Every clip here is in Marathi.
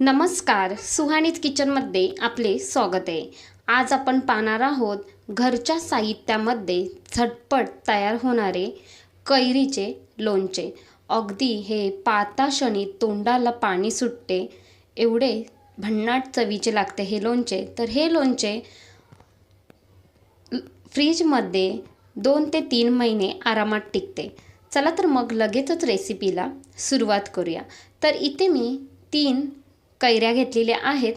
नमस्कार सुहानीत किचनमध्ये आपले स्वागत आहे. आज आपण पाहणार आहोत घरच्या साहित्यामध्ये झटपट तयार होणारे कैरीचे लोणचे. अगदी हे पाहता क्षणी तोंडाला पाणी सुटते एवढे भन्नाट चवीचे लागते हे लोणचे. तर हे लोणचे फ्रीजमध्ये दोन ते तीन महिने आरामात टिकते. चला तर मग लगेचच रेसिपीला सुरुवात करूया. तर इथे मी तीन कैऱ्या घेतलेल्या आहेत.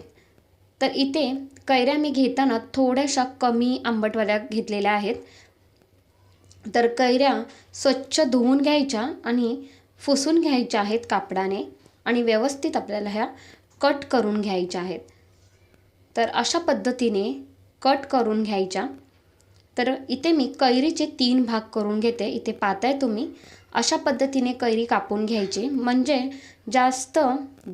तर इथे कैऱ्या मी घेताना थोड्याशा कमी आंबटवाल्या घेतलेल्या आहेत. तर कैऱ्या स्वच्छ धुवून घ्यायच्या आणि फुसून घ्यायच्या आहेत कापडाने आणि व्यवस्थित आपल्याला ह्या कट करून घ्यायच्या आहेत. तर अशा पद्धतीने कट करून घ्यायच्या. तर इथे मी कैरीचे तीन भाग करून घेते. इथे पाहताय तुम्ही. अशा पद्धतीने कैरी कापून घ्यायची. म्हणजे जास्त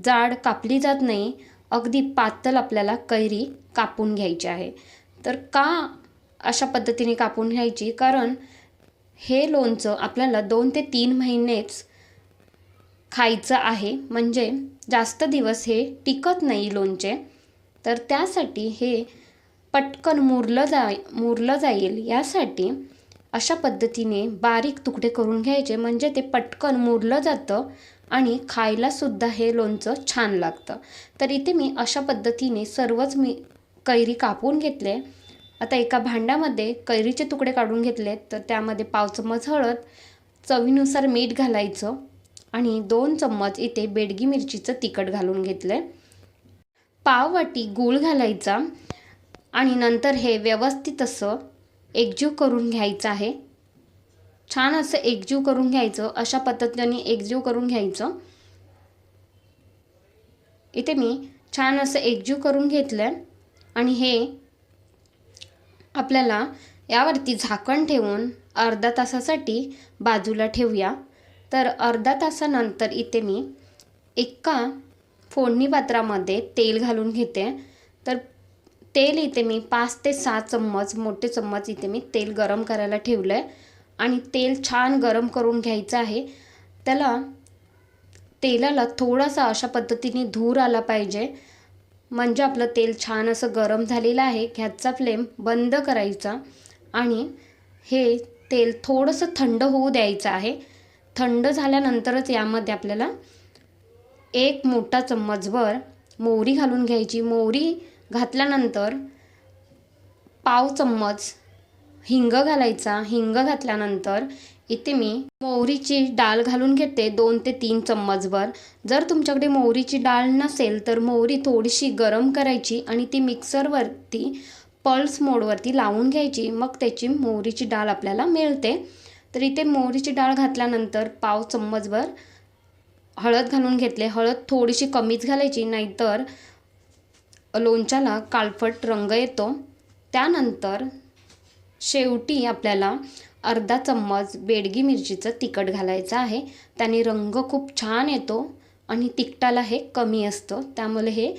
जाड कापली जात नाही अगदी पातळ आपल्याला कैरी कापून घ्यायची आहे. तर का अशा पद्धतीने कापून घ्यायची? कारण हे लोणचं आपल्याला दोन ते तीन महिनेच खायचं आहे. म्हणजे जास्त दिवस हे टिकत नाही लोणचे. तर त्यासाठी हे पटकन मुरलं जाय मुरलं जाईल. यासाठी अशा पद्धतीने बारीक तुकडे करून घ्यायचे म्हणजे ते पटकन मुरलं जातं आणि खायलासुद्धा हे लोणचं छान लागतं. तर इथे मी अशा पद्धतीने सर्वच मी कैरी कापून घेतले. आता एका भांड्यामध्ये कैरीचे तुकडे काढून घेतले तर त्यामध्ये पाव चम्मच हळद चवीनुसार मीठ घालायचं आणि दोन चम्मच इथे बेडगी मिरचीचं तिखट घालून घेतलं. पाव वाटी गूळ घालायचा आणि नंतर हे व्यवस्थित असं एकजीव करून घ्यायचं आहे. छान असं एकजीव करून घ्यायचं. अशा पद्धतीने एकजीव करून घ्यायचं. इथे मी छान असं एकजीव करून घेतलं आणि हे आपल्याला यावरती झाकण ठेवून अर्धा तासासाठी बाजूला ठेवूया. तर अर्धा तासानंतर इथे मी एका फोडणी पात्रामध्ये तेल घालून घेते. तर तेल इथे मी पाच ते सहा चम्मच मोठे चम्मच इथे मी तेल गरम करायला ठेवलं आहे आणि तेल छान गरम करून घ्यायचं आहे. त्याला तेलाला थोडासा अशा पद्धतीने धूर आला पाहिजे. म्हणजे आपलं तेल छान असं गरम झालेलं आहे. गॅसचा फ्लेम बंद करायचा. आणि हे तेल थोडंसं थंड होऊ द्यायचं आहे. थंड झाल्यानंतरच यामध्ये आपल्याला एक मोठा चम्मचभर मोहरी घालून घ्यायची. मोहरी घातल्यानंतर पाव चम्मच हिंग घालायचा. हिंग घातल्यानंतर इथे मी मोहरीची डाळ घालून घेते दोन ते तीन चम्मचभर. जर तुमच्याकडे मोहरीची डाळ नसेल तर मोहरी थोडीशी गरम करायची आणि ती मिक्सरवरती पल्स मोडवरती लावून घ्यायची. मग त्याची मोहरीची डाळ आपल्याला मिळते. तर इथे मोहरीची डाळ घातल्यानंतर पाव चम्मचभर हळद घालून घेतले. हळद थोडीशी कमीच घालायची नाहीतर लोणच्याला काळफट रंग येतो. त्यानंतर शेवटी आपल्याला अर्धा चम्मच बेडगी मिरचीचं तिखट घालायचं आहे. त्याने रंग खूप छान येतो आणि तिखटाला हे कमी असतं. त्यामुळे हे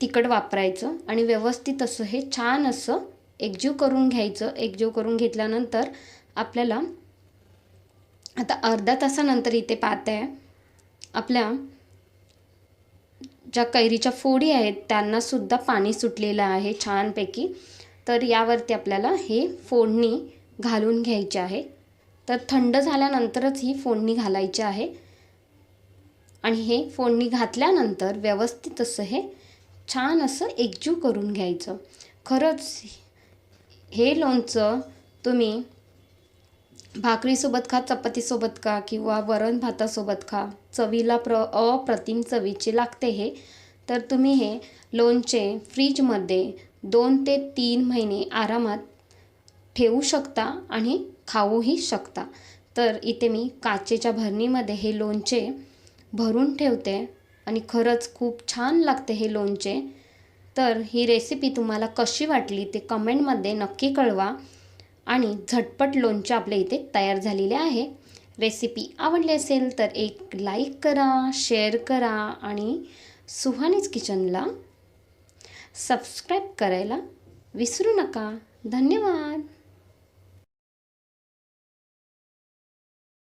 तिखट वापरायचं आणि व्यवस्थित असं हे छान असं एकजीव करून घ्यायचं. एकजीव करून घेतल्यानंतर आपल्याला आता अर्धा तासानंतर इथे पाहत आहे आपल्या ज्या कैरीच्या फोडी आहेत त्यांनासुद्धा पाणी सुटलेलं आहे छानपैकी. तर यावरती आपल्याला हे फोडणी घालून घ्यायची आहे. तर थंड झाल्यानंतरच ही फोडणी घालायची आहे. आणि हे फोडणी घातल्यानंतर व्यवस्थित असं हे छान असं एकजीव करून घ्यायचं. खरंच हे लोणचं तुम्ही भाकरीसोबत खा चपातीसोबत खा किंवा वरण भातासोबत खा. चवीला प्र अप्रतिम चवीचे लागते हे. तर तुम्ही हे लोणचे फ्रीजमध्ये दोन ते तीन महिने आरामात ठेवू शकता आणि खाऊही शकता. तर इथे मी काचेच्या भरणीमध्ये हे लोणचे भरून ठेवते आणि खरंच खूप छान लागते हे लोणचे. तर ही रेसिपी तुम्हाला कशी वाटली ते कमेंटमध्ये नक्की कळवा. आणि झटपट लोणचे आपल्या इथे तयार झालेले आहे. रेसिपी आवडली असेल तर एक लाईक करा शेअर करा आणि सुहानीज किचनला सबस्क्राईब करायला विसरू नका. धन्यवाद.